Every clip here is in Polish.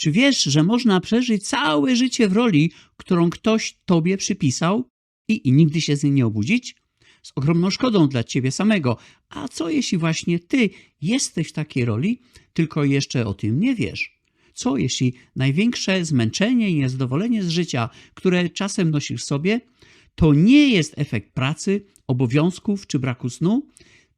Czy wiesz, że można przeżyć całe życie w roli, którą ktoś tobie przypisał i, i nigdy się z niej nie obudzić? Z ogromną szkodą dla ciebie samego. A co jeśli właśnie ty jesteś w takiej roli, tylko jeszcze o tym nie wiesz? Co jeśli największe zmęczenie i niezadowolenie z życia, które czasem nosisz w sobie, to nie jest efekt pracy, obowiązków czy braku snu,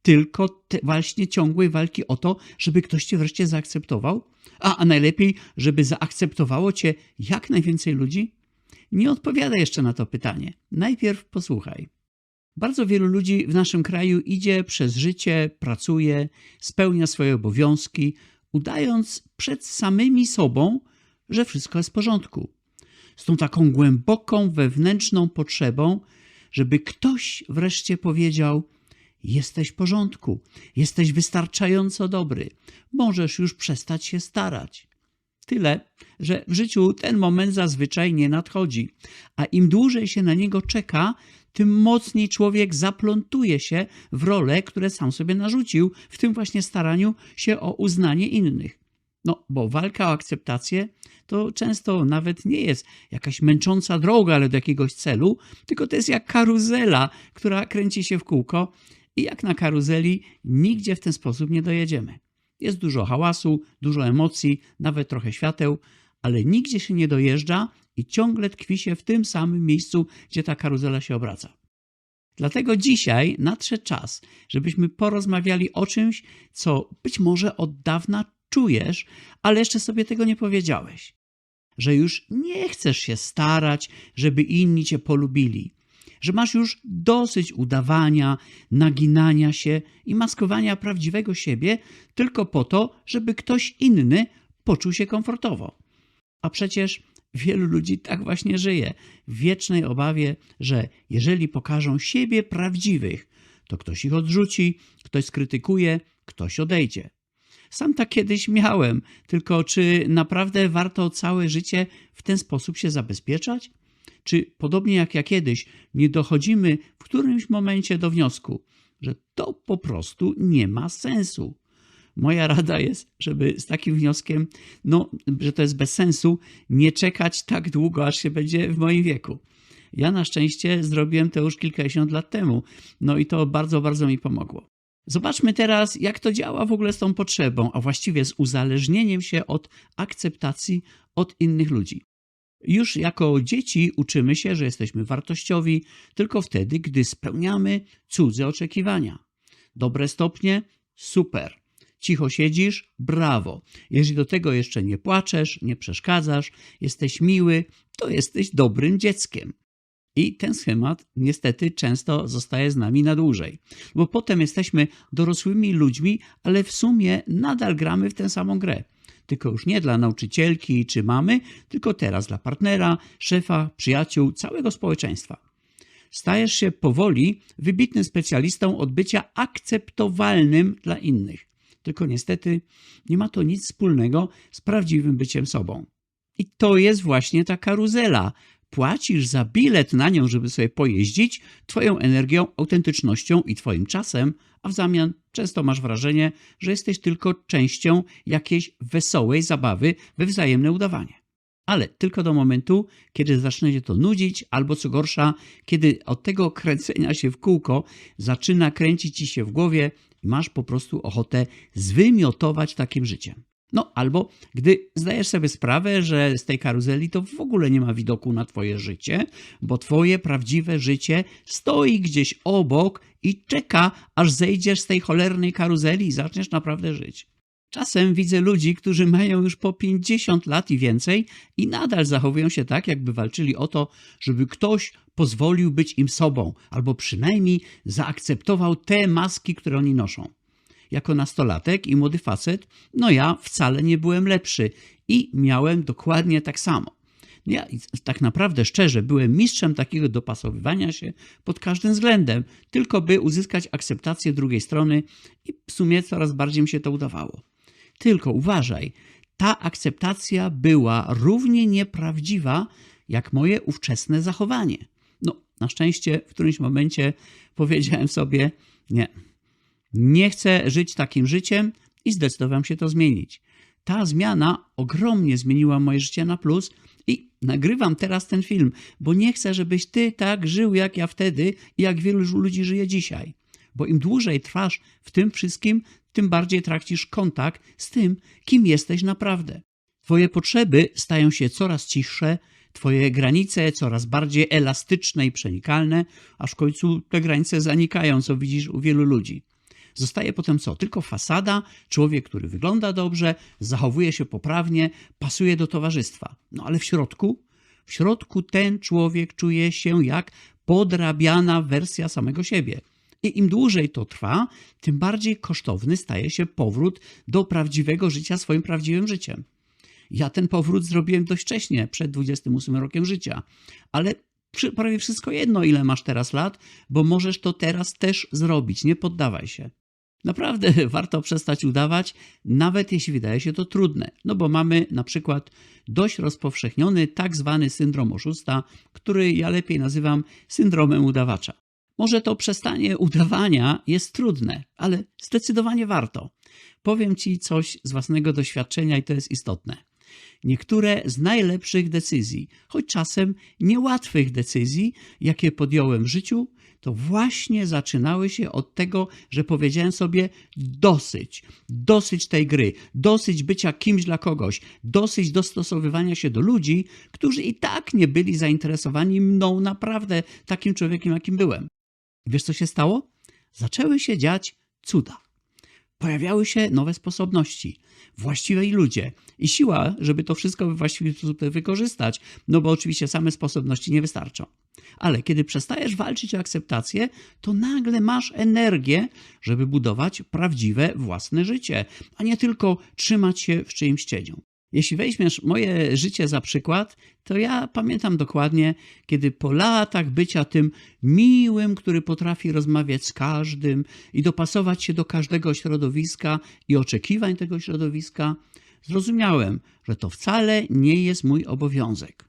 tylko te właśnie ciągłej walki o to, żeby ktoś cię wreszcie zaakceptował? A, a najlepiej, żeby zaakceptowało cię jak najwięcej ludzi? Nie odpowiadaj jeszcze na to pytanie. Najpierw posłuchaj. Bardzo wielu ludzi w naszym kraju idzie przez życie, pracuje, spełnia swoje obowiązki, udając przed samymi sobą, że wszystko jest w porządku. Z tą taką głęboką wewnętrzną potrzebą, żeby ktoś wreszcie powiedział: Jesteś w porządku, jesteś wystarczająco dobry, możesz już przestać się starać. Tyle, że w życiu ten moment zazwyczaj nie nadchodzi, a im dłużej się na niego czeka, tym mocniej człowiek zaplątuje się w role, które sam sobie narzucił, w tym właśnie staraniu się o uznanie innych. No, bo walka o akceptację to często nawet nie jest jakaś męcząca droga, ale do jakiegoś celu, tylko to jest jak karuzela, która kręci się w kółko i jak na karuzeli nigdzie w ten sposób nie dojedziemy. Jest dużo hałasu, dużo emocji, nawet trochę świateł, ale nigdzie się nie dojeżdża i ciągle tkwi się w tym samym miejscu, gdzie ta karuzela się obraca. Dlatego dzisiaj nadszedł czas, żebyśmy porozmawiali o czymś, co być może od dawna czujesz, ale jeszcze sobie tego nie powiedziałeś. Że już nie chcesz się starać, żeby inni cię polubili. Że masz już dosyć udawania, naginania się i maskowania prawdziwego siebie tylko po to, żeby ktoś inny poczuł się komfortowo. A przecież wielu ludzi tak właśnie żyje, w wiecznej obawie, że jeżeli pokażą siebie prawdziwych, to ktoś ich odrzuci, ktoś skrytykuje, ktoś odejdzie. Sam tak kiedyś miałem, tylko czy naprawdę warto całe życie w ten sposób się zabezpieczać? Czy podobnie jak ja kiedyś, nie dochodzimy w którymś momencie do wniosku, że to po prostu nie ma sensu? Moja rada jest, żeby z takim wnioskiem, no, że to jest bez sensu, nie czekać tak długo, aż się będzie w moim wieku. Ja na szczęście zrobiłem to już kilkadziesiąt lat temu, no i to bardzo, bardzo mi pomogło. Zobaczmy teraz, jak to działa w ogóle z tą potrzebą, a właściwie z uzależnieniem się od akceptacji od innych ludzi. Już jako dzieci uczymy się, że jesteśmy wartościowi tylko wtedy, gdy spełniamy cudze oczekiwania. Dobre stopnie? Super. Cicho siedzisz? Brawo. Jeżeli do tego jeszcze nie płaczesz, nie przeszkadzasz, jesteś miły, to jesteś dobrym dzieckiem. I ten schemat niestety często zostaje z nami na dłużej, bo potem jesteśmy dorosłymi ludźmi, ale w sumie nadal gramy w tę samą grę. Tylko już nie dla nauczycielki czy mamy, tylko teraz dla partnera, szefa, przyjaciół, całego społeczeństwa. Stajesz się powoli wybitnym specjalistą od bycia akceptowalnym dla innych. Tylko niestety nie ma to nic wspólnego z prawdziwym byciem sobą. I to jest właśnie ta karuzela, płacisz za bilet na nią, żeby sobie pojeździć, twoją energią, autentycznością i twoim czasem, a w zamian często masz wrażenie, że jesteś tylko częścią jakiejś wesołej zabawy we wzajemne udawanie. Ale tylko do momentu, kiedy zacznie cię to nudzić, albo co gorsza, kiedy od tego kręcenia się w kółko zaczyna kręcić ci się w głowie i masz po prostu ochotę zwymiotować takim życiem. No albo gdy zdajesz sobie sprawę, że z tej karuzeli to w ogóle nie ma widoku na twoje życie, bo twoje prawdziwe życie stoi gdzieś obok i czeka, aż zejdziesz z tej cholernej karuzeli i zaczniesz naprawdę żyć. Czasem widzę ludzi, którzy mają już po 50 lat i więcej i nadal zachowują się tak, jakby walczyli o to, żeby ktoś pozwolił być im sobą, albo przynajmniej zaakceptował te maski, które oni noszą jako nastolatek i młody facet, no ja wcale nie byłem lepszy i miałem dokładnie tak samo. Ja tak naprawdę szczerze byłem mistrzem takiego dopasowywania się pod każdym względem, tylko by uzyskać akceptację drugiej strony i w sumie coraz bardziej mi się to udawało. Tylko uważaj, ta akceptacja była równie nieprawdziwa jak moje ówczesne zachowanie. No, na szczęście w którymś momencie powiedziałem sobie: Nie, nie chcę żyć takim życiem i zdecydowałem się to zmienić. Ta zmiana ogromnie zmieniła moje życie na plus i nagrywam teraz ten film, bo nie chcę, żebyś ty tak żył jak ja wtedy i jak wielu ludzi żyje dzisiaj. Bo im dłużej trwasz w tym wszystkim, tym bardziej tracisz kontakt z tym, kim jesteś naprawdę. Twoje potrzeby stają się coraz cichsze, Twoje granice coraz bardziej elastyczne i przenikalne, aż w końcu te granice zanikają, co widzisz u wielu ludzi. Zostaje potem co? Tylko fasada, człowiek, który wygląda dobrze, zachowuje się poprawnie, pasuje do towarzystwa. No ale w środku, w środku ten człowiek czuje się jak podrabiana wersja samego siebie. I im dłużej to trwa, tym bardziej kosztowny staje się powrót do prawdziwego życia swoim prawdziwym życiem. Ja ten powrót zrobiłem dość wcześnie, przed 28 rokiem życia, ale prawie wszystko jedno, ile masz teraz lat, bo możesz to teraz też zrobić. Nie poddawaj się. Naprawdę warto przestać udawać, nawet jeśli wydaje się to trudne. No bo mamy na przykład dość rozpowszechniony tak zwany syndrom oszusta, który ja lepiej nazywam syndromem udawacza. Może to przestanie udawania jest trudne, ale zdecydowanie warto. Powiem Ci coś z własnego doświadczenia i to jest istotne. Niektóre z najlepszych decyzji, choć czasem niełatwych decyzji, jakie podjąłem w życiu, to właśnie zaczynały się od tego, że powiedziałem sobie dosyć, dosyć tej gry, dosyć bycia kimś dla kogoś, dosyć dostosowywania się do ludzi, którzy i tak nie byli zainteresowani mną naprawdę takim człowiekiem, jakim byłem. Wiesz, co się stało? Zaczęły się dziać cuda. Pojawiały się nowe sposobności, właściwej ludzie i siła, żeby to wszystko we właściwy sposób wykorzystać, no bo oczywiście same sposobności nie wystarczą. Ale kiedy przestajesz walczyć o akceptację, to nagle masz energię, żeby budować prawdziwe własne życie, a nie tylko trzymać się w czyimś cieniu. Jeśli weźmiesz moje życie za przykład, to ja pamiętam dokładnie, kiedy po latach bycia tym miłym, który potrafi rozmawiać z każdym i dopasować się do każdego środowiska i oczekiwań tego środowiska, zrozumiałem, że to wcale nie jest mój obowiązek.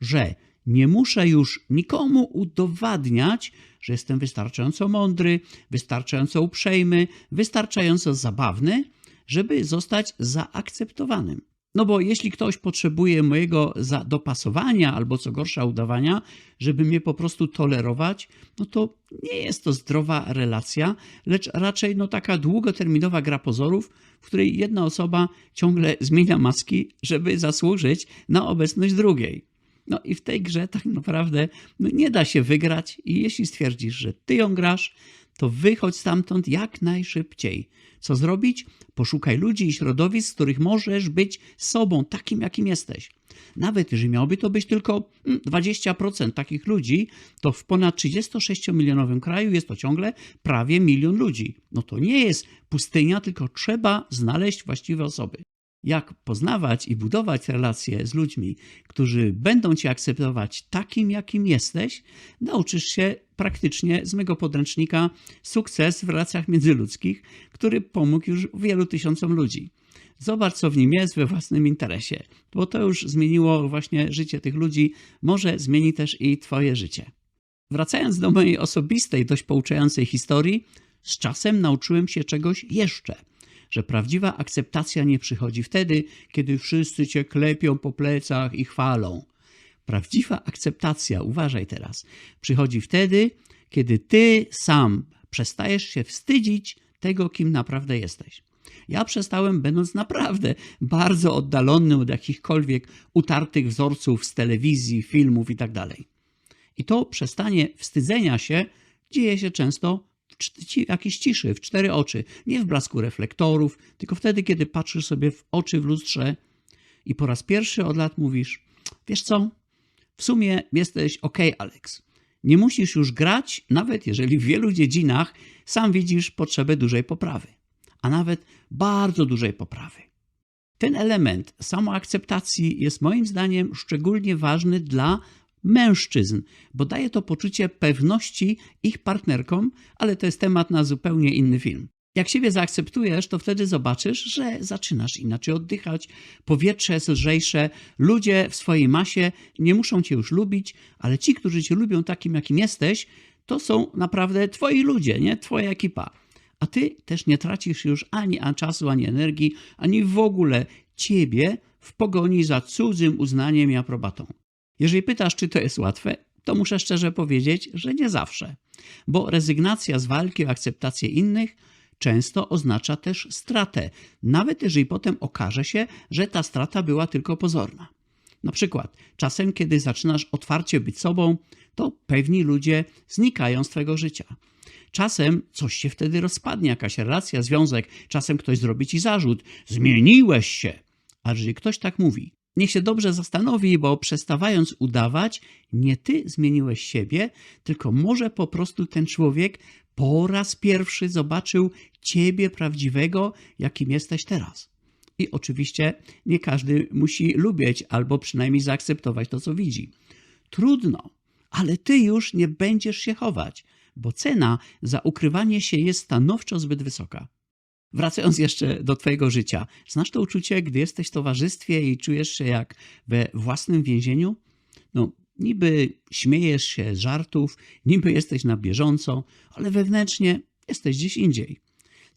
Że nie muszę już nikomu udowadniać, że jestem wystarczająco mądry, wystarczająco uprzejmy, wystarczająco zabawny, żeby zostać zaakceptowanym. No bo jeśli ktoś potrzebuje mojego dopasowania albo co gorsza udawania, żeby mnie po prostu tolerować, no to nie jest to zdrowa relacja, lecz raczej no taka długoterminowa gra pozorów, w której jedna osoba ciągle zmienia maski, żeby zasłużyć na obecność drugiej. No i w tej grze tak naprawdę no nie da się wygrać i jeśli stwierdzisz, że ty ją grasz, to wychodź stamtąd jak najszybciej. Co zrobić? Poszukaj ludzi i środowisk, z których możesz być sobą, takim jakim jesteś. Nawet jeżeli miałoby to być tylko 20% mm, takich ludzi, to w ponad 36-milionowym kraju jest to ciągle prawie milion ludzi. No to nie jest pustynia, tylko trzeba znaleźć właściwe osoby jak poznawać i budować relacje z ludźmi, którzy będą cię akceptować takim, jakim jesteś, nauczysz się praktycznie z mego podręcznika Sukces w relacjach międzyludzkich, który pomógł już wielu tysiącom ludzi. Zobacz, co w nim jest we własnym interesie, bo to już zmieniło właśnie życie tych ludzi, może zmieni też i Twoje życie. Wracając do mojej osobistej, dość pouczającej historii, z czasem nauczyłem się czegoś jeszcze – że prawdziwa akceptacja nie przychodzi wtedy, kiedy wszyscy cię klepią po plecach i chwalą. Prawdziwa akceptacja, uważaj teraz, przychodzi wtedy, kiedy ty sam przestajesz się wstydzić tego, kim naprawdę jesteś. Ja przestałem, będąc naprawdę bardzo oddalonym od jakichkolwiek utartych wzorców z telewizji, filmów itd. Tak I to przestanie wstydzenia się dzieje się często jakiejś ciszy, w cztery oczy, nie w blasku reflektorów, tylko wtedy, kiedy patrzysz sobie w oczy w lustrze i po raz pierwszy od lat mówisz: Wiesz co, w sumie jesteś ok, Alex. Nie musisz już grać, nawet jeżeli w wielu dziedzinach sam widzisz potrzebę dużej poprawy, a nawet bardzo dużej poprawy. Ten element samoakceptacji jest moim zdaniem szczególnie ważny dla mężczyzn, bo daje to poczucie pewności ich partnerkom, ale to jest temat na zupełnie inny film. Jak siebie zaakceptujesz, to wtedy zobaczysz, że zaczynasz inaczej oddychać, powietrze jest lżejsze, ludzie w swojej masie nie muszą cię już lubić, ale ci, którzy cię lubią takim, jakim jesteś, to są naprawdę twoi ludzie, nie twoja ekipa. A ty też nie tracisz już ani czasu, ani energii, ani w ogóle ciebie w pogoni za cudzym uznaniem i aprobatą. Jeżeli pytasz, czy to jest łatwe, to muszę szczerze powiedzieć, że nie zawsze. Bo rezygnacja z walki o akceptację innych często oznacza też stratę, nawet jeżeli potem okaże się, że ta strata była tylko pozorna. Na przykład, czasem, kiedy zaczynasz otwarcie być sobą, to pewni ludzie znikają z twojego życia. Czasem coś się wtedy rozpadnie, jakaś relacja, związek, czasem ktoś zrobi ci zarzut: Zmieniłeś się. A jeżeli ktoś tak mówi, niech się dobrze zastanowi, bo przestawając udawać, nie ty zmieniłeś siebie, tylko może po prostu ten człowiek po raz pierwszy zobaczył ciebie prawdziwego, jakim jesteś teraz. I oczywiście nie każdy musi lubić albo przynajmniej zaakceptować to, co widzi. Trudno, ale ty już nie będziesz się chować, bo cena za ukrywanie się jest stanowczo zbyt wysoka. Wracając jeszcze do Twojego życia, znasz to uczucie, gdy jesteś w towarzystwie i czujesz się jak we własnym więzieniu? No, niby śmiejesz się z żartów, niby jesteś na bieżąco, ale wewnętrznie jesteś gdzieś indziej.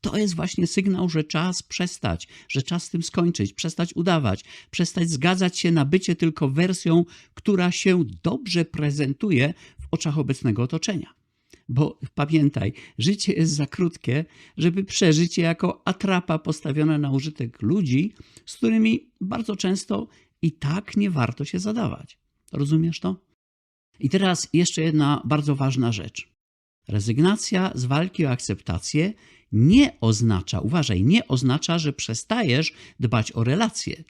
To jest właśnie sygnał, że czas przestać, że czas z tym skończyć, przestać udawać, przestać zgadzać się na bycie tylko wersją, która się dobrze prezentuje w oczach obecnego otoczenia. Bo pamiętaj, życie jest za krótkie, żeby przeżyć je jako atrapa postawiona na użytek ludzi, z którymi bardzo często i tak nie warto się zadawać. Rozumiesz to? I teraz jeszcze jedna bardzo ważna rzecz. Rezygnacja z walki o akceptację nie oznacza, uważaj, nie oznacza, że przestajesz dbać o relacje.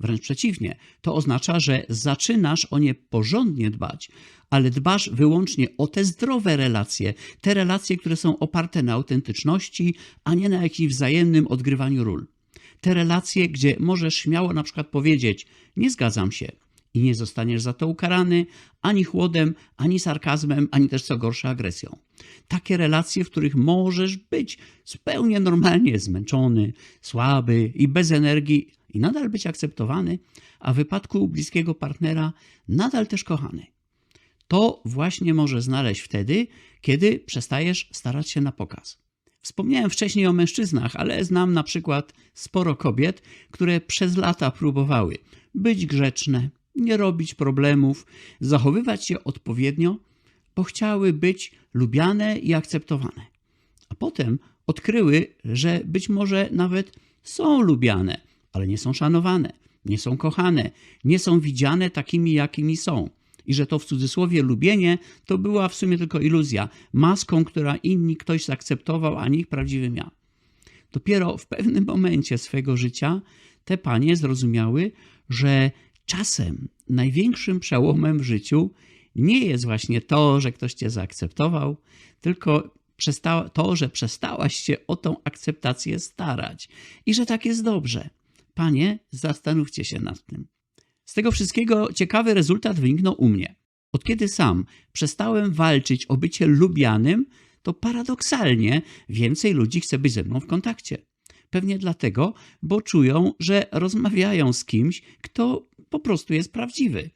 Wręcz przeciwnie, to oznacza, że zaczynasz o nie porządnie dbać, ale dbasz wyłącznie o te zdrowe relacje, te relacje, które są oparte na autentyczności, a nie na jakimś wzajemnym odgrywaniu ról. Te relacje, gdzie możesz śmiało na przykład powiedzieć: Nie zgadzam się, i nie zostaniesz za to ukarany ani chłodem, ani sarkazmem, ani też co gorsza agresją. Takie relacje, w których możesz być zupełnie normalnie zmęczony, słaby i bez energii i nadal być akceptowany, a w wypadku bliskiego partnera nadal też kochany. To właśnie może znaleźć wtedy, kiedy przestajesz starać się na pokaz. Wspomniałem wcześniej o mężczyznach, ale znam na przykład sporo kobiet, które przez lata próbowały być grzeczne, nie robić problemów, zachowywać się odpowiednio, bo chciały być lubiane i akceptowane. A potem odkryły, że być może nawet są lubiane, ale nie są szanowane, nie są kochane, nie są widziane takimi, jakimi są. I że to w cudzysłowie lubienie to była w sumie tylko iluzja, maską, która inni ktoś zaakceptował, a nie ich prawdziwym ja. Dopiero w pewnym momencie swojego życia te panie zrozumiały, że czasem największym przełomem w życiu nie jest właśnie to, że ktoś cię zaakceptował, tylko to, że przestałaś się o tą akceptację starać i że tak jest dobrze. Panie, zastanówcie się nad tym. Z tego wszystkiego ciekawy rezultat wyniknął u mnie. Od kiedy sam przestałem walczyć o bycie lubianym, to paradoksalnie więcej ludzi chce być ze mną w kontakcie. Pewnie dlatego, bo czują, że rozmawiają z kimś, kto po prostu jest prawdziwy.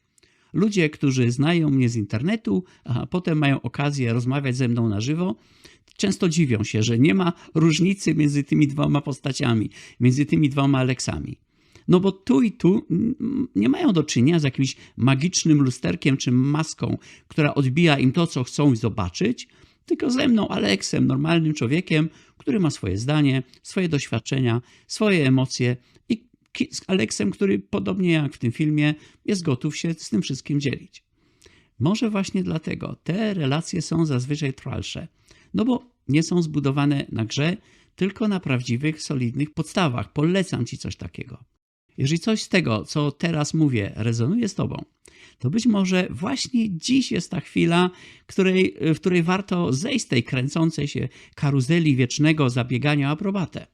Ludzie, którzy znają mnie z internetu, a potem mają okazję rozmawiać ze mną na żywo, często dziwią się, że nie ma różnicy między tymi dwoma postaciami, między tymi dwoma Aleksami. No bo tu i tu nie mają do czynienia z jakimś magicznym lusterkiem czy maską, która odbija im to, co chcą zobaczyć, tylko ze mną, Aleksem, normalnym człowiekiem, który ma swoje zdanie, swoje doświadczenia, swoje emocje i z Aleksem, który podobnie jak w tym filmie jest gotów się z tym wszystkim dzielić. Może właśnie dlatego te relacje są zazwyczaj trwalsze, no bo nie są zbudowane na grze, tylko na prawdziwych, solidnych podstawach. Polecam Ci coś takiego. Jeżeli coś z tego, co teraz mówię, rezonuje z Tobą, to być może właśnie dziś jest ta chwila, której, w której warto zejść z tej kręcącej się karuzeli wiecznego zabiegania o aprobatę.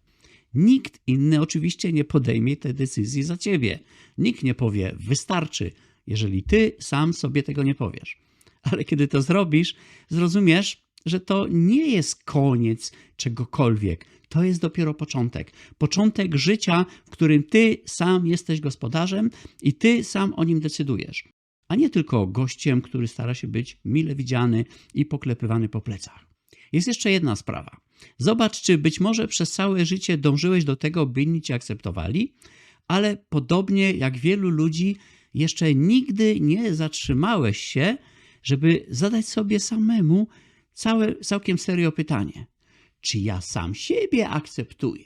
Nikt inny oczywiście nie podejmie tej decyzji za ciebie. Nikt nie powie, wystarczy, jeżeli ty sam sobie tego nie powiesz. Ale kiedy to zrobisz, zrozumiesz, że to nie jest koniec czegokolwiek. To jest dopiero początek. Początek życia, w którym ty sam jesteś gospodarzem i ty sam o nim decydujesz. A nie tylko gościem, który stara się być mile widziany i poklepywany po plecach. Jest jeszcze jedna sprawa. Zobacz, czy być może przez całe życie dążyłeś do tego, by inni cię akceptowali, ale podobnie jak wielu ludzi, jeszcze nigdy nie zatrzymałeś się, żeby zadać sobie samemu całe, całkiem serio pytanie: czy ja sam siebie akceptuję?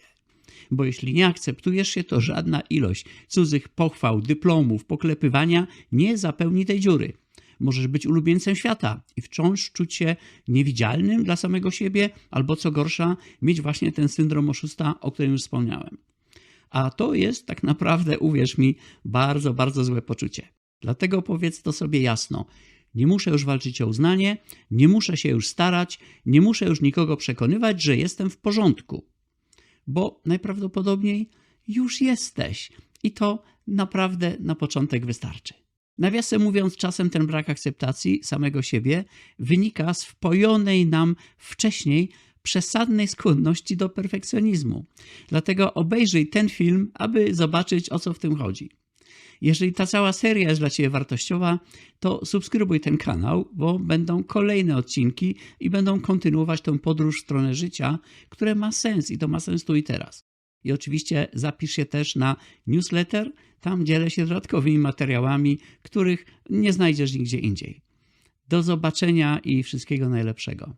Bo jeśli nie akceptujesz się, to żadna ilość cudzych pochwał, dyplomów, poklepywania nie zapełni tej dziury. Możesz być ulubieńcem świata i wciąż czuć się niewidzialnym dla samego siebie, albo co gorsza, mieć właśnie ten syndrom oszusta, o którym już wspomniałem. A to jest tak naprawdę, uwierz mi, bardzo, bardzo złe poczucie. Dlatego powiedz to sobie jasno. Nie muszę już walczyć o uznanie, nie muszę się już starać, nie muszę już nikogo przekonywać, że jestem w porządku. Bo najprawdopodobniej już jesteś i to naprawdę na początek wystarczy. Nawiasem mówiąc, czasem ten brak akceptacji samego siebie wynika z wpojonej nam wcześniej przesadnej skłonności do perfekcjonizmu. Dlatego obejrzyj ten film, aby zobaczyć o co w tym chodzi. Jeżeli ta cała seria jest dla Ciebie wartościowa, to subskrybuj ten kanał, bo będą kolejne odcinki i będą kontynuować tę podróż w stronę życia, które ma sens i to ma sens tu i teraz. I oczywiście zapisz się też na newsletter, tam dzielę się dodatkowymi materiałami, których nie znajdziesz nigdzie indziej. Do zobaczenia i wszystkiego najlepszego.